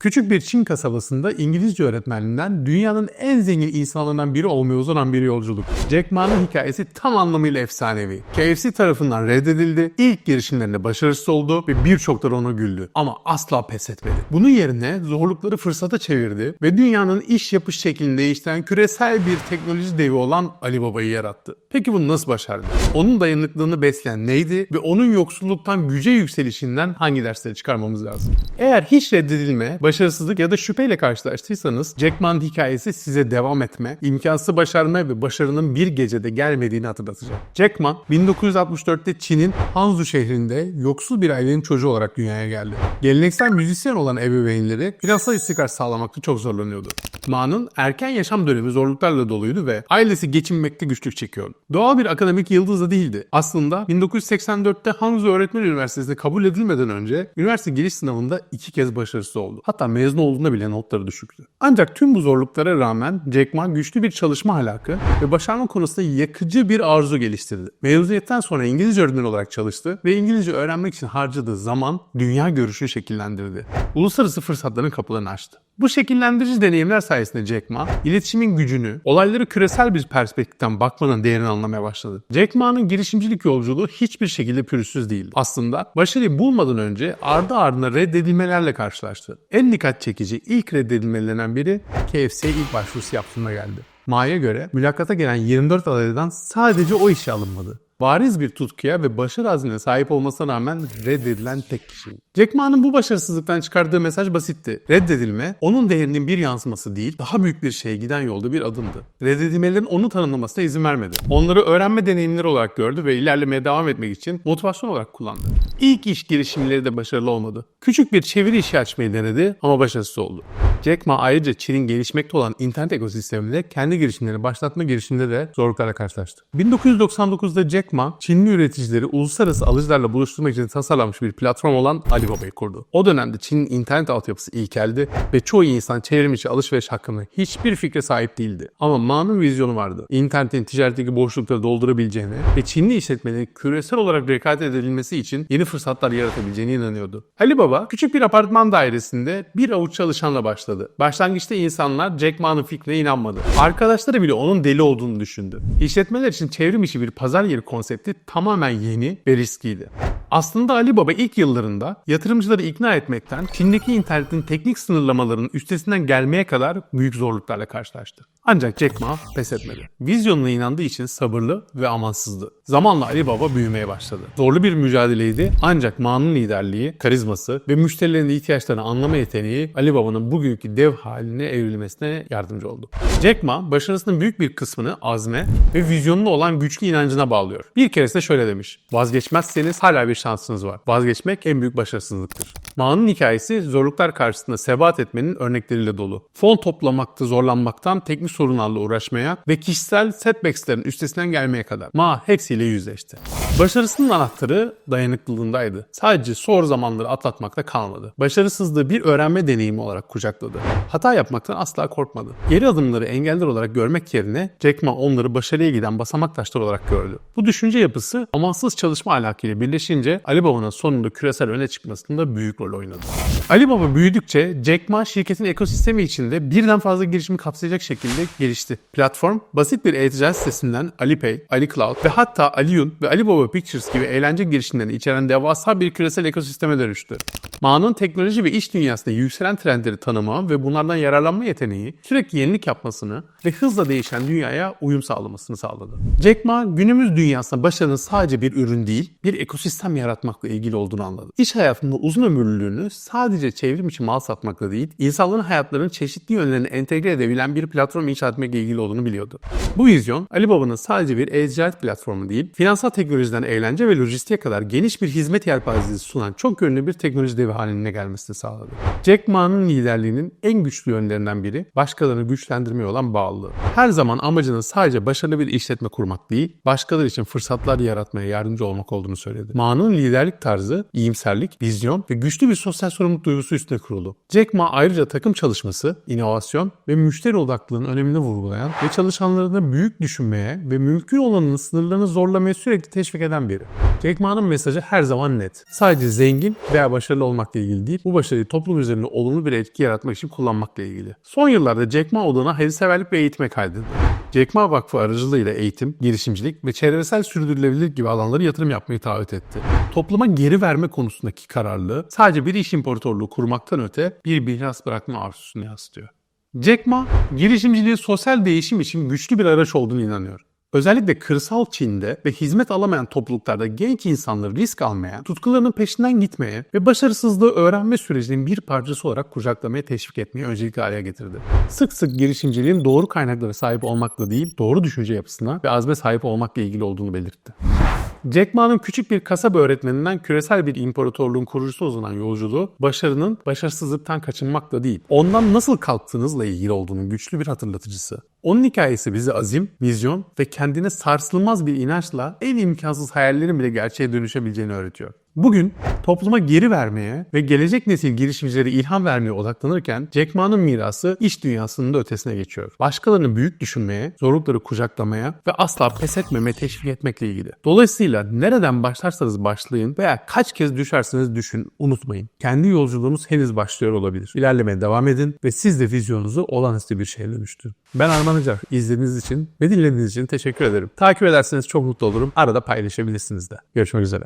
Küçük bir Çin kasabasında İngilizce öğretmenliğinden dünyanın en zengin insanlarından biri olmaya uzanan bir yolculuk. Jack Ma'nın hikayesi tam anlamıyla efsanevi. KFC tarafından reddedildi, ilk girişimlerinde başarısız oldu ve birçokları ona güldü. Ama asla pes etmedi. Bunun yerine zorlukları fırsata çevirdi ve dünyanın iş yapış şeklini değiştiren küresel bir teknoloji devi olan Alibaba'yı yarattı. Peki bunu nasıl başardı? Onun dayanıklılığını besleyen neydi ve onun yoksulluktan güce yükselişinden hangi dersleri çıkarmamız lazım? Eğer hiç reddedilme, başarısızlık ya da şüpheyle karşılaştıysanız Jack Ma'nın hikayesi size devam etme, imkansız başarma ve başarının bir gecede gelmediğini hatırlatacak. Jack Ma 1964'te Çin'in Hanzhou şehrinde yoksul bir ailenin çocuğu olarak dünyaya geldi. Geleneksel müzisyen olan ebeveynleri finansal istikrar sağlamakta çok zorlanıyordu. Ma'nın erken yaşam dönemi zorluklarla doluydu ve ailesi geçinmekte güçlük çekiyordu. Doğal bir akademik yıldız da değildi. Aslında 1984'te Hanzhou Öğretmen Üniversitesi'ne kabul edilmeden önce üniversite giriş sınavında iki kez başarısız oldu. Hatta mezun olduğunda bile notları düşüktü. Ancak tüm bu zorluklara rağmen Jack Ma güçlü bir çalışma ahlakı ve başarma konusunda yakıcı bir arzu geliştirdi. Mezuniyetten sonra İngilizce öğretmen olarak çalıştı ve İngilizce öğrenmek için harcadığı zaman dünya görüşünü şekillendirdi. Uluslararası fırsatların kapılarını açtı. Bu şekillendirici deneyimler sayesinde Jack Ma, iletişimin gücünü, olayları küresel bir perspektiften bakmanın değerini anlamaya başladı. Jack Ma'nın girişimcilik yolculuğu hiçbir şekilde pürüzsüz değildi. Aslında başarıyı bulmadan önce ardı ardına reddedilmelerle karşılaştı. En dikkat çekici ilk reddedilmelerinden biri KFC'ye ilk başvurusu yaptığında geldi. Ma'ya göre mülakata gelen 24 adaydan sadece o işe alınmadı. Bariz bir tutkuya ve başarı azmine sahip olmasına rağmen reddedilen tek kişi. Jack Ma'nın bu başarısızlıktan çıkardığı mesaj basitti. Reddedilme, onun değerinin bir yansıması değil, daha büyük bir şeye giden yolda bir adımdı. Reddedilmelerin onu tanımlamasına izin vermedi. Onları öğrenme deneyimleri olarak gördü ve ilerlemeye devam etmek için motivasyon olarak kullandı. İlk iş girişimleri de başarılı olmadı. Küçük bir çeviri işi açmayı denedi ama başarısız oldu. Jack Ma ayrıca Çin'in gelişmekte olan internet ekosisteminde kendi girişimlerini başlatma girişiminde de zorluklarla karşılaştı. 1999'da Jack Ma, Çinli üreticileri uluslararası alıcılarla buluşturmak için tasarlanmış bir platform olan Alibaba'yı kurdu. O dönemde Çin'in internet altyapısı ilkeldi ve çoğu insan çevrim içi alışveriş hakkında hiçbir fikre sahip değildi. Ama Ma'nın vizyonu vardı. İnternetin ticaretteki boşlukları doldurabileceğine ve Çinli işletmelerin küresel olarak rekabet edilmesi için yeni fırsatlar yaratabileceğine inanıyordu. Alibaba küçük bir apartman dairesinde bir avuç çalışanla başladı. Başlangıçta insanlar Jack Ma'nın fikrine inanmadı. Arkadaşları bile onun deli olduğunu düşündü. İşletmeler için çevrim içi bir pazar yeri konsepti tamamen yeni ve riskliydi. Aslında Ali Baba ilk yıllarında yatırımcıları ikna etmekten Çin'deki internetin teknik sınırlamalarının üstesinden gelmeye kadar büyük zorluklarla karşılaştı. Ancak Jack Ma pes etmedi. Vizyonuna inandığı için sabırlı ve amansızdı. Zamanla Ali Baba büyümeye başladı. Zorlu bir mücadeleydi ancak Ma'nın liderliği, karizması ve müşterilerin ihtiyaçlarını anlama yeteneği Ali Baba'nın bugünkü dev haline evrilmesine yardımcı oldu. Jack Ma başarısının büyük bir kısmını azme ve vizyonuna olan güçlü inancına bağlıyor. Bir keresinde şöyle demiş. Vazgeçmezseniz hala bir şansınız var. Vazgeçmek en büyük başarısızlıktır. Ma'nın hikayesi zorluklar karşısında sebat etmenin örnekleriyle dolu. Fon toplamakta zorlanmaktan teknik sorunlarla uğraşmaya ve kişisel setbacks'lerin üstesinden gelmeye kadar. Ma hepsiyle yüzleşti. Başarısının anahtarı dayanıklılığındaydı. Sadece zor zamanları atlatmakta kalmadı. Başarısızlığı bir öğrenme deneyimi olarak kucakladı. Hata yapmaktan asla korkmadı. Geri adımları engeller olarak görmek yerine Jack Ma onları başarıya giden basamak taşları olarak gördü. Bu düşünce yapısı amansız çalışma ahlakıyla birleşince Ali Baba'nın sonunda küresel öne çıkmasında büyük rol oynadı. Ali Baba büyüdükçe Jack Ma şirketin ekosistemi içinde birden fazla girişimi kapsayacak şekilde gelişti. Platform basit bir e-ticaret sitesinden Alipay, Ali Cloud ve hatta Aliyun ve Ali Baba Pictures gibi eğlence girişimlerini içeren devasa bir küresel ekosisteme dönüştü. Ma'nın teknoloji ve iş dünyasında yükselen trendleri tanıma ve bunlardan yararlanma yeteneği sürekli yenilik yapmasını ve hızla değişen dünyaya uyum sağlamasını sağladı. Jack Ma günümüz dünyasında başarının sadece bir ürün değil, bir ekosistem yaratmakla ilgili olduğunu anladı. İş hayatında uzun ömürlülüğünü sadece çevrim içi mal satmakla değil, insanların hayatlarının çeşitli yönlerini entegre edebilen bir platform inşa etmekle ilgili olduğunu biliyordu. Bu vizyon Alibaba'nın sadece bir e-ticaret platformu değil, finansal teknolojiden eğlence ve lojistiğe kadar geniş bir hizmet yelpazesi sunan çok yönlü bir teknoloji devi haline gelmesini sağladı. Jack Ma'nın liderliğinin en güçlü yönlerinden biri başkalarını güçlendirmeye olan bağlılığı. Her zaman amacının sadece başarılı bir işletme kurmak değil, başkaları için fırsatlar yaratmaya yardımcı olmak olduğunu söyledi. Ma'nın liderlik tarzı, iyimserlik, vizyon ve güçlü bir sosyal sorumluluk duygusu üstüne kurulu. Jack Ma ayrıca takım çalışması, inovasyon ve müşteri odaklılığın önemini vurgulayan ve çalışanlarını büyük düşünmeye ve mümkün olanın sınırlarını zorlamaya sürekli teşvik teşvik eden biri. Jack Ma'nın mesajı her zaman net. Sadece zengin veya başarılı olmakla ilgili değil, bu başarıyı toplum üzerinde olumlu bir etki yaratmak için kullanmakla ilgili. Son yıllarda Jack Ma odağına hayırseverlik ve eğitime kaydedildi. Jack Ma Vakfı aracılığıyla eğitim, girişimcilik ve çevresel sürdürülebilirlik gibi alanlara yatırım yapmayı taahhüt etti. Topluma geri verme konusundaki kararlılığı sadece bir iş imparatorluğu kurmaktan öte bir miras bırakma arzusunu yansıtıyor. Jack Ma, girişimciliği sosyal değişim için güçlü bir araç olduğunu inanıyor. Özellikle kırsal Çin'de ve hizmet alamayan topluluklarda genç insanları risk almaya, tutkularının peşinden gitmeye ve başarısızlığı öğrenme sürecinin bir parçası olarak kucaklamaya teşvik etmeyi öncelikli hale getirdi. Sık sık girişimciliğin doğru kaynaklara sahip olmakla değil, doğru düşünce yapısına ve azme sahip olmakla ilgili olduğunu belirtti. Jack Ma'nın küçük bir kasaba öğretmeninden küresel bir imparatorluğun kurucusuna uzanan yolculuğu, başarının başarısızlıktan kaçınmakla değil, ondan nasıl kalktığınızla ilgili olduğunun güçlü bir hatırlatıcısı. Onun hikayesi bize azim, vizyon ve kendine sarsılmaz bir inançla en imkansız hayallerin bile gerçeğe dönüşebileceğini öğretiyor. Bugün topluma geri vermeye ve gelecek nesil girişimcilere ilham vermeye odaklanırken Jack Ma'nın mirası iş dünyasının da ötesine geçiyor. Başkalarını büyük düşünmeye, zorlukları kucaklamaya ve asla pes etmemeye teşvik etmekle ilgili. Dolayısıyla nereden başlarsanız başlayın veya kaç kez düşerseniz düşün unutmayın. Kendi yolculuğunuz henüz başlıyor olabilir. İlerlemeye devam edin ve siz de vizyonunuzu olağanüstü bir şeye dönüştürün. Ben Arman Acar. İzlediğiniz için ve dinlediğiniz için teşekkür ederim. Takip ederseniz çok mutlu olurum. Arada paylaşabilirsiniz de. Görüşmek üzere.